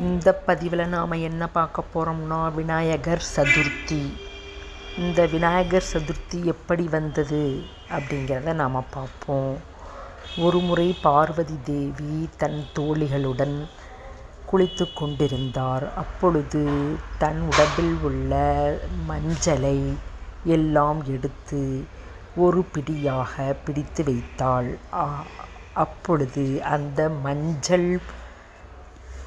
இந்த பதிவில் நாம் என்ன பார்க்க போகிறோம்னா விநாயகர் சதுர்த்தி. இந்த விநாயகர் சதுர்த்தி எப்படி வந்தது அப்படிங்கிறத நாம் பார்ப்போம். ஒரு முறை பார்வதி தேவி தன் தோழிகளுடன் குளித்து கொண்டிருந்தார். அப்பொழுது தன் உடம்பில் உள்ள மஞ்சளை எல்லாம் எடுத்து ஒரு பிடியாக பிடித்து வைத்தாள். அப்பொழுது அந்த மஞ்சள்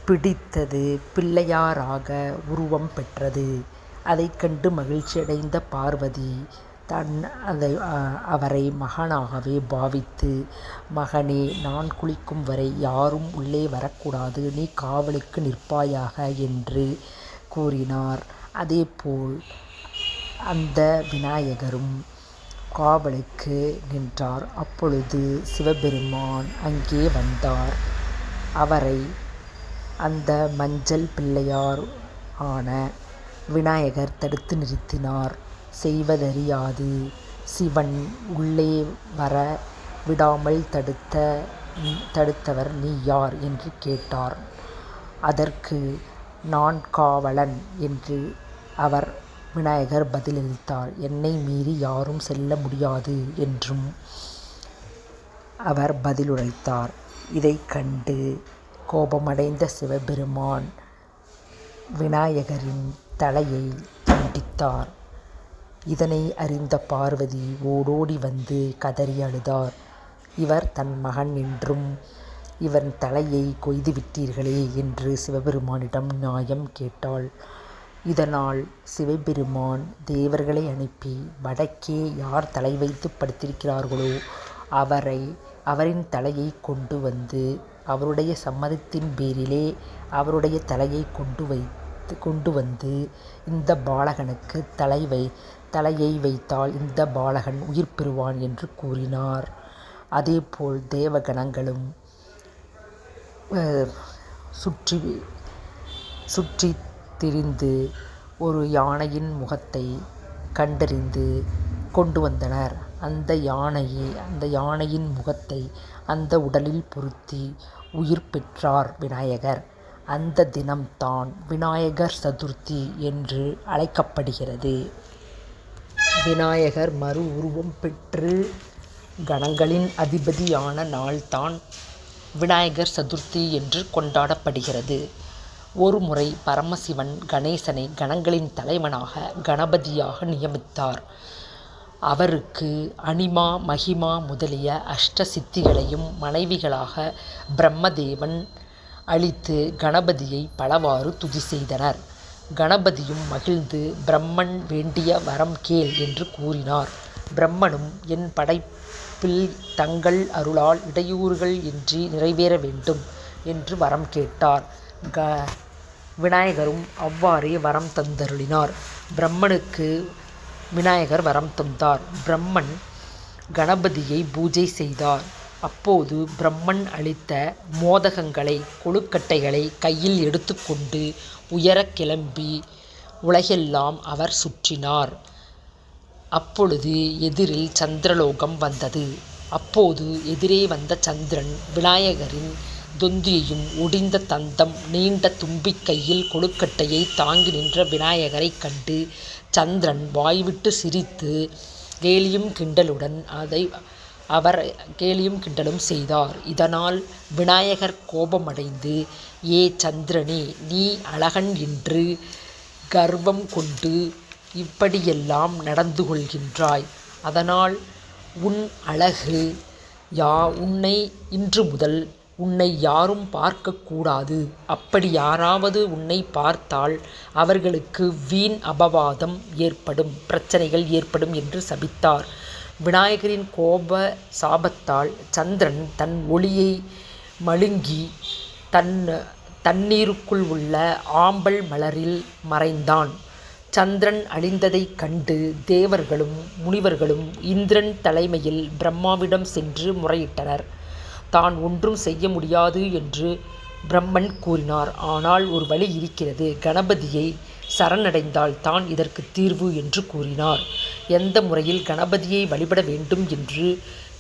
பிடித்தது பிள்ளையாராக உருவம் பெற்றது. அதை கண்டு மகிழ்ச்சியடைந்த பார்வதி தன் அதை அவரை மகனாகவே பாவித்து மகனே நான் குளிக்கும் வரை யாரும் உள்ளே வரக்கூடாது நீ காவலுக்கு நிற்பாயாக என்று கூறினார். அதேபோல் அந்த விநாயகரும் காவலுக்கு நின்றார். அப்பொழுது சிவபெருமான் அங்கே வந்தார். அவரை அந்த மஞ்சள் பிள்ளையார் ஆன விநாயகர் தடுத்து நிறுத்தினார். செய்வதறியாது. சிவன் உள்ளே வர விடாமல் தடுத்த தடுத்தவர் நீ யார்? என்று கேட்டார். அதற்கு நான் காவலன் என்று அவர் விநாயகர் பதிலளித்தார். என்னை மீறி யாரும் செல்ல முடியாது என்றும் அவர் பதிலுரைத்தார். இதை கண்டு கோபமடைந்த சிவபெருமான் விநாயகரின் தலையை துண்டித்தார். இதனை அறிந்த பார்வதி ஓடோடி வந்து கதறி அழுதார். இவர் தன் மகன் என்றும் இவன் தலையை கொய்து விட்டீர்களே என்று சிவபெருமானிடம் நியாயம் கேட்டாள். இதனால் சிவபெருமான் தேவர்களை அனுப்பி வடக்கே யார் தலை வைத்து படுத்திருக்கிறார்களோ அவரை அவரின் தலையை கொண்டு வந்து அவருடைய சம்மதத்தின் பேரிலே அவருடைய தலையை கொண்டு வைத்து கொண்டு வந்து இந்த பாலகனுக்கு தலை வை தலையை வைத்தால் இந்த பாலகன் உயிர் பெறுவான் என்று கூறினார். அதேபோல் தேவகணங்களும் சுற்றி சுற்றி திரிந்து ஒரு யானையின் முகத்தை கண்டறிந்து கொண்டு வந்தனர். அந்த யானையை அந்த யானையின் முகத்தை அந்த உடலில் பொருத்தி உயிர் பெற்றார் விநாயகர். அந்த தினம்தான் விநாயகர் சதுர்த்தி என்று அழைக்கப்படுகிறது. விநாயகர் மறு உருவம் பெற்று கணங்களின் அதிபதியான நாள்தான் விநாயகர் சதுர்த்தி என்று கொண்டாடப்படுகிறது. ஒரு முறை பரமசிவன் கணேசனை கணங்களின் தலைவனாக கணபதியாக நியமித்தார். அவருக்கு அனிமா மகிமா முதலிய அஷ்ட சித்திகளையும் மனைவிகளாக பிரம்மதேவன் அளித்து கணபதியை பலவாறு துதி செய்தனர். கணபதியும் மகிழ்ந்து பிரம்மன் வேண்டிய வரம் கேள் என்று கூறினார். பிரம்மனும் என் படைப்பில் தங்கள் அருளால் இடையூறுகள் இன்றி நிறைவேற வேண்டும் என்று வரம் கேட்டார். க விநாயகரும் அவ்வாறே வரம் தந்தருளினார். பிரம்மனுக்கு விநாயகர் வரம் தந்தார். பிரம்மன் கணபதியை பூஜை செய்தார். அப்போது பிரம்மன் அளித்த மோதகங்களை கொழுக்கட்டைகளை கையில் எடுத்துக்கொண்டு உயரக் கிளம்பி உலகெல்லாம் அவர் சுற்றினார். அப்பொழுது எதிரில் சந்திரலோகம் வந்தது. அப்போது எதிரே வந்த சந்திரன் விநாயகரின் தொந்தியையும் ஒடிந்த தந்தம் நீண்ட தும்பிக்கையில் கொழுக்கட்டையை தாங்கி நின்ற விநாயகரைக் கண்டு சந்திரன் வாய்விட்டு சிரித்து கேலியும் கிண்டலுடன் அதை அவர் கேலியும் கிண்டலும் செய்தார். இதனால் விநாயகர் கோபமடைந்து ஏ சந்திரனே நீ அழகன் என்று கர்வம் கொண்டு இப்படியெல்லாம் நடந்து கொள்கின்றாய். அதனால் உன் அழகு யா உன்னை இன்று முதல் உன்னை யாரும் பார்க்கக்கூடாது. அப்படி யாராவது உன்னை பார்த்தால் அவர்களுக்கு வீண் அபவாதம் ஏற்படும் பிரச்சனைகள் ஏற்படும் என்று சபித்தார். விநாயகரின் கோப சாபத்தால் சந்திரன் தன் ஒளியை மழுங்கி தன் தண்ணீருக்குள் உள்ள ஆம்பல் மலரில் மறைந்தான். சந்திரன் அழிந்ததைக் கண்டு தேவர்களும் முனிவர்களும் இந்திரன் தலைமையில் பிரம்மாவிடம் சென்று முறையிட்டனர். தான் ஒன்றும் செய்ய முடியாது என்று பிரம்மன் கூறினார். ஆனால் ஒரு வழி இருக்கிறது. கணபதியை சரணடைந்தால் தான் இதற்கு தீர்வு என்று கூறினார். எந்த முறையில் கணபதியை வழிபட வேண்டும் என்று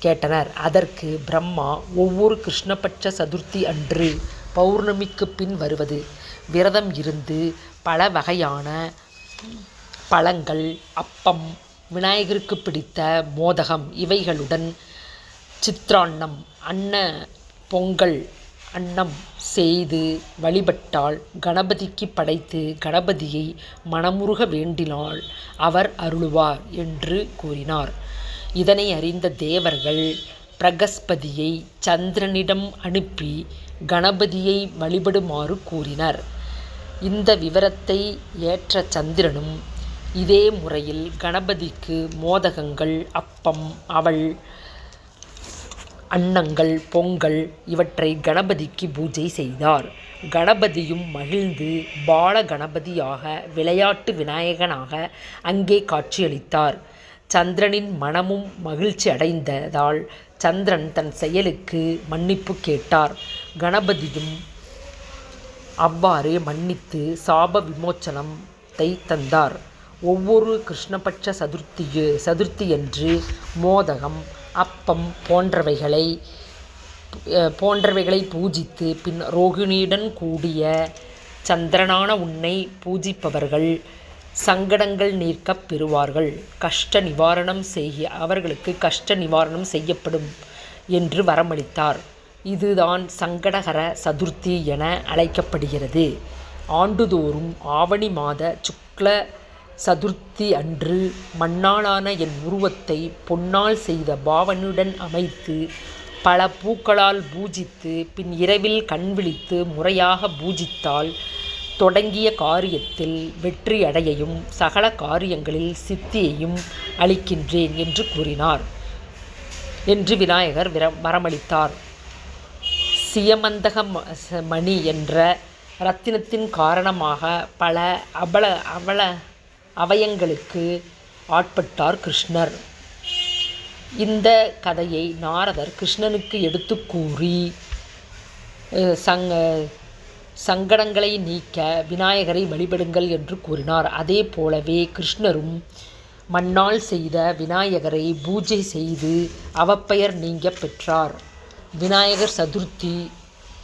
கேட்டனர். அதற்கு பிரம்மா ஒவ்வொரு கிருஷ்ணபட்ச சதுர்த்தி அன்று பௌர்ணமிக்கு பின் வருவது. விரதம் இருந்து பல வகையான பழங்கள் அப்பம் விநாயகருக்கு பிடித்த மோதகம் இவைகளுடன் சித்ரான்னம் அன்ன பொங்கல் அன்னம் செய்து வழிபட்டால் கணபதிக்கு படைத்து கணபதியை மனமுருக வேண்டினால் அவர் அருளுவார் என்று கூறினார். இதனை அறிந்த தேவர்கள் பிரகஸ்பதியை சந்திரனிடம் அனுப்பி கணபதியை வழிபடுமாறு கூறினர். இந்த விவரத்தை ஏற்ற சந்திரனும் இதே முறையில் கணபதிக்கு மோதகங்கள் அப்பம் அவள் அன்னங்கள் பொங்கல் இவற்றை கணபதிக்கு பூஜை செய்தார். கணபதியும் மகிழ்ந்து பால கணபதியாக விளையாட்டு விநாயகனாக அங்கே காட்சியளித்தார். சந்திரனின் மனமும் மகிழ்ச்சி அடைந்ததால் சந்திரன் தன் செயலுக்கு மன்னிப்பு கேட்டார். கணபதியும் அவ்வாறே மன்னித்து சாப விமோச்சனத்தை தந்தார். ஒவ்வொரு கிருஷ்ணபட்ச சதுர்த்தியன்று மோதகம் அப்பம் போன்றவைகளை போன்றவைகளை பூஜித்து பின் ரோகிணியுடன் கூடிய சந்திரனான உன்னை பூஜிப்பவர்கள் சங்கடங்கள் நீர்க்கப் பெறுவார்கள் கஷ்ட நிவாரணம் செய்ய அவர்களுக்கு கஷ்ட நிவாரணம் செய்யப்படும் என்று வரமளித்தார். இதுதான் சங்கடகர சதுர்த்தி என அழைக்கப்படுகிறது. ஆண்டுதோறும் ஆவணி மாத சுக்ல சதுர்த்தி அன்று மண்ணாலான என் உருவத்தை பொன்னால் செய்த பாவனையுடன் அமைத்து பல பூக்களால் பூஜித்து பின் இரவில் கண்விழித்து முறையாக பூஜித்தால் தொடங்கிய காரியத்தில் வெற்றி அடையையும் சகல காரியங்களில் சித்தியையும் அளிக்கின்றேன் என்று கூறினார் என்று விநாயகர் வரமளித்தார். சியமந்தக மணி என்ற ரத்தினத்தின் காரணமாக பல அவயங்களுக்கு ஆட்பட்டார் கிருஷ்ணர். இந்த கதையை நாரதர் கிருஷ்ணனுக்கு எடுத்து கூறி சங்கடங்களை நீக்க விநாயகரை வழிபடுங்கள் என்று கூறினார். அதே போலவே கிருஷ்ணரும் மண்ணால் செய்த விநாயகரை பூஜை செய்து அவப்பெயர் நீங்கப் பெற்றார். விநாயகர் சதுர்த்தி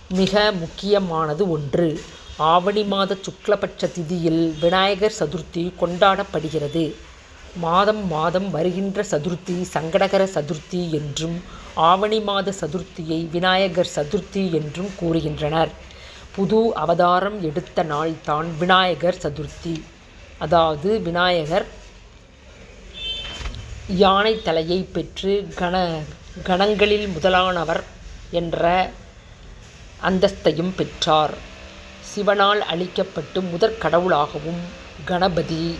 மிக முக்கியமானது ஒன்று. ஆவணி மாத சுக்லபட்ச திதியில் விநாயகர் சதுர்த்தி கொண்டாடப்படுகிறது. மாதம் மாதம் வருகின்ற சதுர்த்தி சங்கடகர சதுர்த்தி என்றும் ஆவணி மாத சதுர்த்தியை விநாயகர் சதுர்த்தி என்றும் கூறுகின்றனர். புது அவதாரம் எடுத்த நாள் தான் விநாயகர் சதுர்த்தி. அதாவது விநாயகர் யானை தலையைப் பெற்று கணங்களில் முதலானவர் என்ற அந்தஸ்தையும் பெற்றார். சிவனால் அளிக்கப்பட்டு முதற் கடவுளாகவும் கணபதி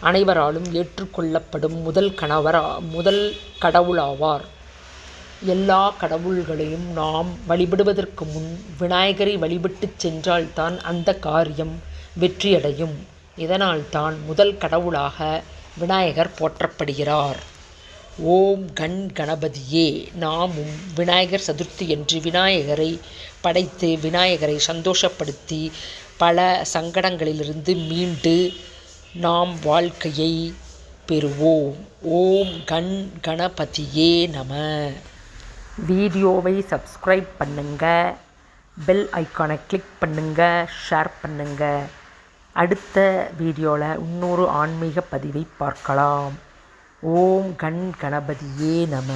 அனைவராலும் ஏற்றுக்கொள்ளப்படும் முதல் கணவரா முதல் கடவுளாவார். எல்லா கடவுள்களையும் நாம் வழிபடுவதற்கு முன் விநாயகரை வழிபட்டுச் சென்றால்தான் அந்த காரியம் வெற்றியடையும். இதனால்தான் முதல் கடவுளாக விநாயகர் போற்றப்படுகிறார். ஓம் கண் கணபதியே நாமும் விநாயகர் சதுர்த்தியன்று விநாயகரை படைத்து விநாயகரை சந்தோஷப்படுத்தி பல சங்கடங்களிலிருந்து மீண்டு நாம் வாழ்க்கையை பெறுவோம். ஓம் கண் கணபதியே நம. வீடியோவை சப்ஸ்கிரைப் பண்ணுங்க பெல் ஐக்கானை கிளிக் பண்ணுங்க ஷேர் பண்ணுங்க. அடுத்த வீடியோவில் இன்னொரு ஆன்மீக பதிவை பார்க்கலாம். ஓம் கண் கணபதியே நம.